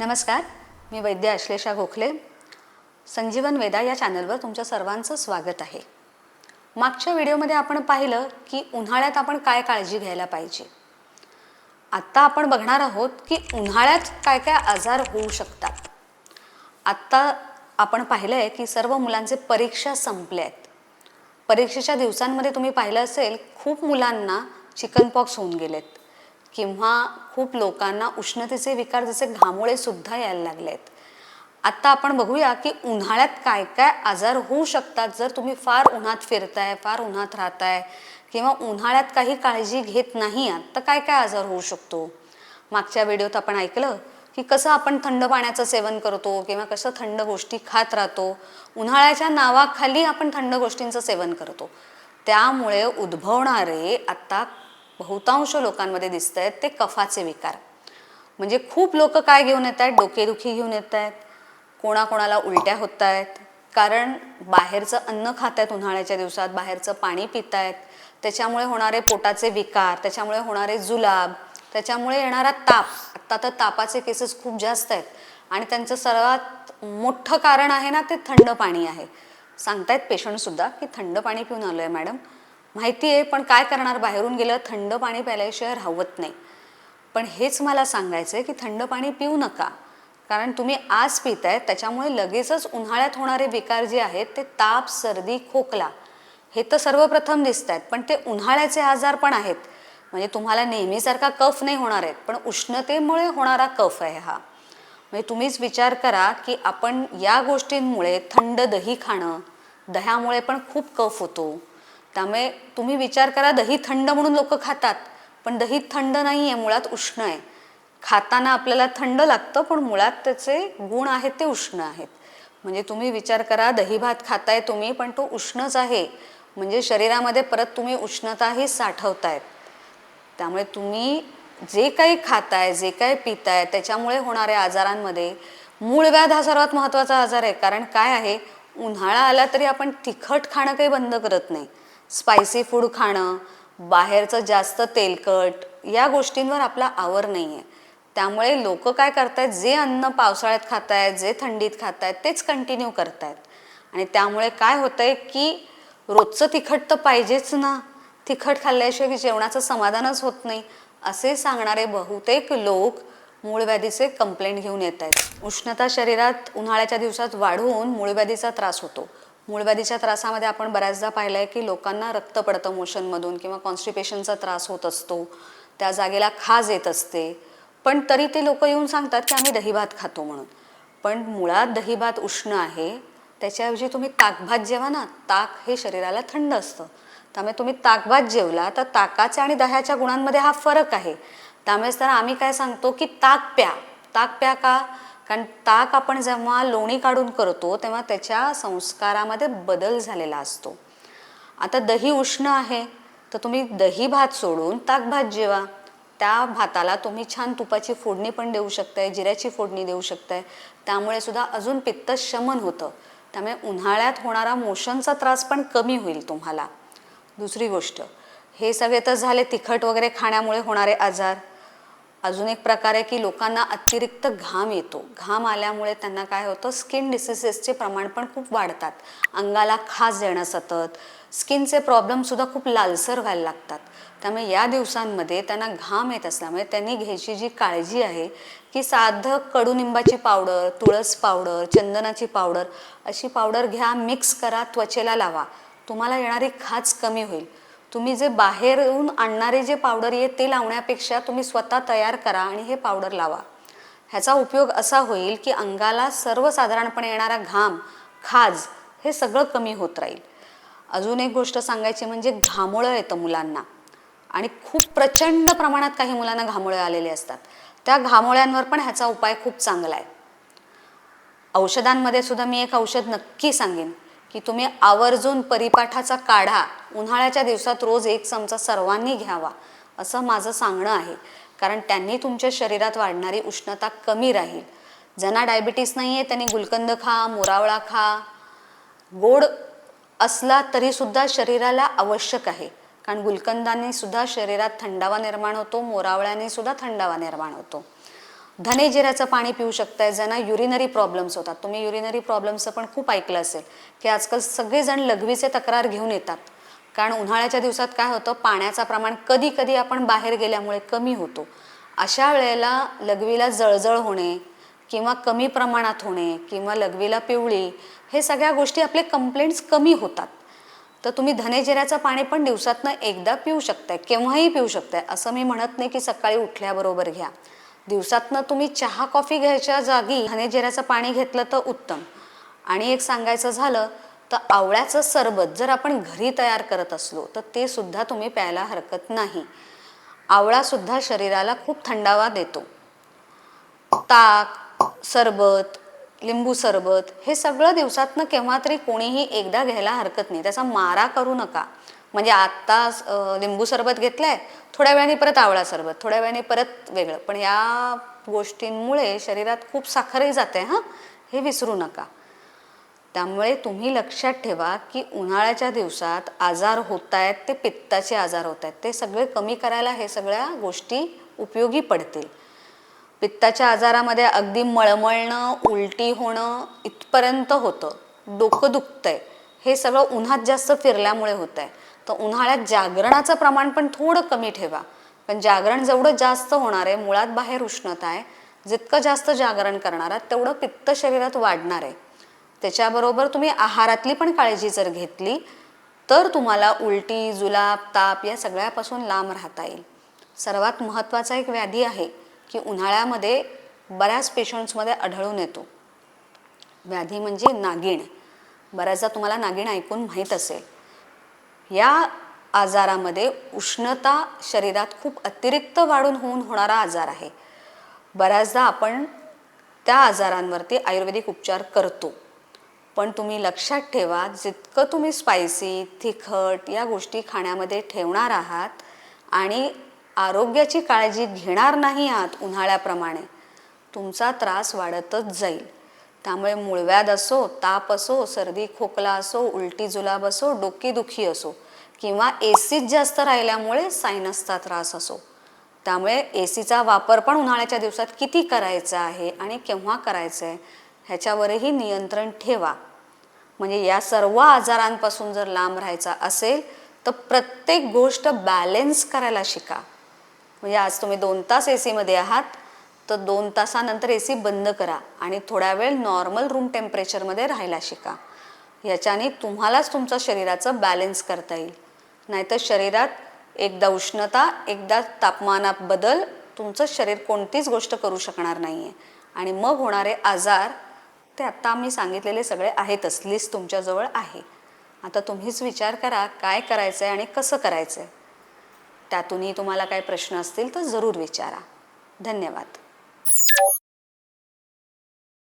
नमस्कार मी वैद्य अश्लेषा गोखले. संजीवन वेदा या चॅनलवर तुमच्या सर्वांचं स्वागत आहे. मागच्या व्हिडिओमध्ये आपण पाहिलं की उन्हाळ्यात आपण काय काळजी घ्यायला पाहिजे. आत्ता आपण बघणार आहोत की उन्हाळ्यात काय काय आजार होऊ शकतात. आत्ता आपण पाहिलं आहे की सर्व मुलांचे परीक्षा संपल्या आहेत. परीक्षेच्या दिवसांमध्ये तुम्ही पाहिलं असेल खूप मुलांना चिकन पॉक्स होऊन गेलेत. किंवा खूप लोकांना उष्णतेचे विकार जसे घामोळे सुद्धा यायला लागले आहेत आत्ता आपण बघूया की उन्हाळ्यात काय काय आजार होऊ शकतात जर तुम्ही फार उन्हात फिरताय फार उन्हात राहताय किंवा उन्हाळ्यात काही काळजी घेत नाही आहात तर काय काय आजार होऊ शकतो? मागच्या व्हिडिओत आपण ऐकलं की कसं आपण थंड पाण्याचं सेवन करतो किंवा कसं थंड गोष्टी खात राहतो. उन्हाळ्याच्या नावाखाली आपण थंड गोष्टींचं सेवन करतो. त्यामुळे उद्भवणारे आत्ता बहुतांश लोकांमध्ये दिसत आहेत ते कफाचे विकार. म्हणजे खूप लोक काय घेऊन येत आहेत डोकेदुखी घेऊन येत आहेत कोणाकोणाला उलट्या होत आहेत कारण बाहेरचं अन्न खात आहेत उन्हाळ्याच्या दिवसात बाहेरचं पाणी पित आहेत त्याच्यामुळे होणारे पोटाचे विकार त्याच्यामुळे होणारे जुलाब त्याच्यामुळे येणारा ताप. आत्ता तर तापाचे केसेस खूप जास्त आहेत. आणि त्यांचं सर्वात मोठं कारण आहे ना ते थंड पाणी आहे. सांगतायत पेशंटसुद्धा की थंड पाणी पिऊन आलो आहे मॅडम. माहिती आहे पण काय करणार? बाहेरून गेलं थंड पाणी प्यायल्याशिवाय राहवत नाही. पण हेच मला सांगायचं आहे की थंड पाणी पिऊ नका. कारण तुम्ही आज पिताय त्याच्यामुळे लगेचच उन्हाळ्यात होणारे विकार जे आहेत ते ताप सर्दी खोकला हे तर सर्वप्रथम दिसत आहेत पण ते उन्हाळ्याचे आजार पण आहेत. म्हणजे तुम्हाला नेहमीसारखा कफ नाही होणार आहेत पण उष्णतेमुळे होणारा कफ आहे हा. म्हणजे तुम्हीच विचार करा की आपण या गोष्टींमुळे थंड दही खाणं दह्यामुळे पण खूप कफ होतो. त्यामुळे तुम्ही विचार करा दही थंड म्हणून लोक खातात पण दही थंड नाही आहे मुळात उष्ण आहे. खाताना आपल्याला थंड लागतं पण मुळात त्याचे गुण आहेत ते उष्ण आहेत. म्हणजे तुम्ही विचार करा दही भात खाताय तुम्ही पण तो उष्णच आहे. म्हणजे शरीरामध्ये परत तुम्ही उष्णताही साठवतायत. त्यामुळे तुम्ही जे काही खाताय जे काही पिताय त्याच्यामुळे होणाऱ्या आजारांमध्ये मूळव्याध हा सर्वात महत्त्वाचा आजार आहे. कारण काय आहे? उन्हाळा आला तरी आपण तिखट खाणं काही बंद करत नाही. स्पायसी फूड खाणं बाहेरचं जास्त तेलकट या गोष्टींवर आपला आवर नाही आहे त्यामुळे लोक काय करतायत? जे अन्न पावसाळ्यात खातायत जे थंडीत खातायत तेच कंटिन्यू करतायत. आणि त्यामुळे काय होतंय की रोजचं तिखट तर पाहिजेच ना. तिखट खाल्ल्याशिवाय जेवणाचं समाधानच होत नाही. असे सांगणारे बहुतेक लोक मूळव्याधीचे कंप्लेंट घेऊन येत आहेत उष्णता शरीरात उन्हाळ्याच्या दिवसात वाढून मूळव्याधीचा त्रास होतो. मूळव्याधीच्या त्रासामध्ये आपण बऱ्याचदा पाहिलं आहे की लोकांना रक्त पडतं मोशनमधून किंवा कॉन्स्टिपेशनचा त्रास होत असतो. त्या जागेला खाज येत असते. पण तरी ते लोक येऊन सांगतात की आम्ही दहीभात खातो म्हणून. पण मुळात दहीभात उष्ण आहे. त्याच्याऐवजी तुम्ही ताकभात जेवा ना ताक हे शरीराला थंड असतं. त्यामुळे तुम्ही ताकभात जेवला तर ताकाच्या आणि दह्याच्या गुणांमध्ये हा फरक आहे. त्यामुळेच तर आम्ही काय सांगतो की ताक प्या. ताक प्या का? कारण ताक आपण जेव्हा लोणी काढून करतो तेव्हा त्याच्या संस्कारामध्ये बदल झालेला असतो. आता दही उष्ण आहे तर तुम्ही दही भात सोडून ताक भात जेवा. त्या भाताला तुम्ही छान तुपाची फोडणी पण देऊ शकताय जिऱ्याची फोडणी देऊ शकताय. त्यामुळे सुद्धा अजून पित्त शमन होतं. त्यामुळे उन्हाळ्यात होणारा मोशनचा त्रास पण कमी होईल तुम्हाला. दुसरी गोष्ट हे सगळे तर झाले तिखट वगैरे खाण्यामुळे होणारे आजार. अजून एक प्रकार आहे की लोकांना अतिरिक्त घाम येतो. घाम आल्यामुळे त्यांना काय होतं? स्किन डिसिसेसचे प्रमाण पण खूप वाढतात. अंगाला खाज येणं सतत. स्किनचे प्रॉब्लेमसुद्धा खूप लालसर व्हायला लागतात. त्यामुळे या दिवसांमध्ये त्यांना घाम येत असल्यामुळे त्यांनी घ्यायची जी काळजी आहे की साधं कडुनिंबाची पावडर तुळस पावडर चंदनाची पावडर अशी पावडर घ्या मिक्स करा त्वचेला लावा. तुम्हाला येणारी खाज कमी होईल. तुम्ही जे बाहेरून आणणारे जे पावडर येत ते लावण्यापेक्षा तुम्ही स्वतः तयार करा आणि हे पावडर लावा. ह्याचा उपयोग असा होईल की अंगाला सर्वसाधारणपणे येणारा घाम खाज हे सगळं कमी होत राहील. अजून एक गोष्ट सांगायची म्हणजे घामोळं येतं मुलांना. आणि खूप प्रचंड प्रमाणात काही मुलांना घामोळे आलेले असतात. त्या घामोळ्यांवर पण ह्याचा उपाय खूप चांगला आहे. औषधांमध्ये सुद्धा मी एक औषध नक्की सांगेन. की तुम्ही आवर्जून परिपाठाचा काढा. उन्हाळ्याच्या दिवसात रोज एक चमचा सर्वांनी घ्यावा असं माझं सांगणं आहे. कारण त्यांनी तुमच्या शरीरात वाढणारी उष्णता कमी राहील. ज्यांना डायबिटीस नाही आहे त्यांनी गुलकंद खा मोरावळा खा. गोड असला तरीसुद्धा शरीराला आवश्यक आहे. कारण गुलकंदाने सुद्धा शरीरात थंडावा निर्माण होतो मोरावळ्याने सुद्धा थंडावा निर्माण होतो. धने जिऱ्याचं पाणी पिऊ शकताय ज्यांना युरिनरी प्रॉब्लेम्स होतात. तुम्ही युरिनरी प्रॉब्लेम्सचं पण खूप ऐकलं असेल की आजकाल सगळेजण लघवीचे तक्रार घेऊन येतात. कारण उन्हाळ्याच्या दिवसात काय होतं पाण्याचं प्रमाण कधी कधी आपण बाहेर गेल्यामुळे कमी होतो. अशा वेळेला लघवीला जळजळ होणे किंवा कमी प्रमाणात होणे किंवा लघवीला पिवळी हे सगळ्या गोष्टी आपले कंप्लेंट्स कमी होतात. तर तुम्ही धनेजिऱ्याचं पाणी पण दिवसातनं एकदा पिऊ शकताय केव्हाही पिऊ शकताय असं मी म्हणत नाही की सकाळी उठल्याबरोबर घ्या. दिवसातनं तुम्ही चहा कॉफी घ्यायच्या जागी हनेजिऱ्याचं पाणी घेतलं तर उत्तम. आणि एक सांगायचं झालं तर आवळ्याचं सरबत जर आपण घरी तयार करत असलो तर ते सुद्धा तुम्ही प्यायला हरकत नाही. आवळासुद्धा शरीराला खूप थंडावा देतो. ताक सरबत लिंबू सरबत हे सगळं दिवसातनं केव्हा तरी कोणीही एकदा घ्यायला हरकत नाही. त्याचा मारा करू नका. म्हणजे आत्ता लिंबू सरबत घेतलंय थोड्या वेळाने परत आवळा सरबत थोड्या वेळाने परत वेगळं. पण या गोष्टींमुळे शरीरात खूप साखरही जाते हां? हे विसरू नका. त्यामुळे तुम्ही लक्षात ठेवा की उन्हाळ्याच्या दिवसात आजार होत आहेत ते पित्ताचे आजार होत आहेत ते सगळे कमी करायला हे सगळ्या गोष्टी उपयोगी पडतील. पित्ताच्या आजारामध्ये अगदी मळमळणं उलटी होणं इथपर्यंत होतं. डोकं दुखतंय. हे सगळं उन्हात जास्त फिरल्यामुळे होत आहे तर उन्हाळ्यात जागरणाचं प्रमाण पण थोडं कमी ठेवा. पण जागरण जेवढं जास्त होणार आहे मुळात बाहेर उष्णता आहे जितकं जास्त जागरण करणार आहात तेवढं पित्त शरीरात वाढणार आहे. त्याच्याबरोबर तुम्ही आहारातली पण काळजी जर घेतली तर तुम्हाला उलटी जुलाब ताप या सगळ्यापासून लांब राहता येईल. सर्वात महत्त्वाचा एक व्याधी आहे की उन्हाळ्यामध्ये बऱ्याच पेशंट्समध्ये आढळून येतो. व्याधी म्हणजे नागिण. बऱ्याचदा तुम्हाला नागिण ऐकून माहीत असेल. या आजारामध्ये उष्णता शरीरात खूप अतिरिक्त वाढून होऊन होणारा आजार आहे. बऱ्याचदा आपण त्या आजारांवरती आयुर्वेदिक उपचार करतो. पण तुम्ही लक्षात ठेवा जितकं तुम्ही स्पायसी तिखट या गोष्टी खाण्यामध्ये ठेवणार आहात आणि आरोग्याची काळजी घेणार नाही आहात उन्हाळ्याप्रमाणे तुमचा त्रास वाढतच जाईल. त्यामुळे मूळव्याध असो ताप असो सर्दी खोकला असो उलटी जुलाब असो डोकेदुखी असो किंवा ए सीत जास्त राहिल्यामुळे सायनसचा त्रास असो. त्यामुळे ए सीचा वापर पण उन्हाळ्याच्या दिवसात किती करायचा आहे आणि केव्हा करायचं आहे ह्याच्यावरही नियंत्रण ठेवा. म्हणजे या सर्व आजारांपासून जर लांब राहायचा असेल तर प्रत्येक गोष्ट बॅलेन्स करायला शिका. म्हणजे आज तुम्ही दोन तास ए सीमध्ये आहात तर दोन तासानंतर ए सी बंद करा आणि थोड्या वेळ नॉर्मल रूम टेम्परेचरमध्ये राहायला शिका. याच्याने तुम्हालाच तुमचं शरीराचं बॅलेन्स करता येईल. नाहीतर शरीरात एकदा उष्णता एकदा तापमानात बदल तुमचं शरीर कोणतीच गोष्ट करू शकणार नाही आहे आणि मग होणारे आजार ते आत्ता आम्ही सांगितलेले सगळे आहेतच लिस्ट तुमच्याजवळ आहे. आता तुम्हीच विचार करा काय करायचं आहे आणि कसं करायचं आहे त्यातूनही तुम्हाला काही प्रश्न असतील तर जरूर विचारा. धन्यवाद.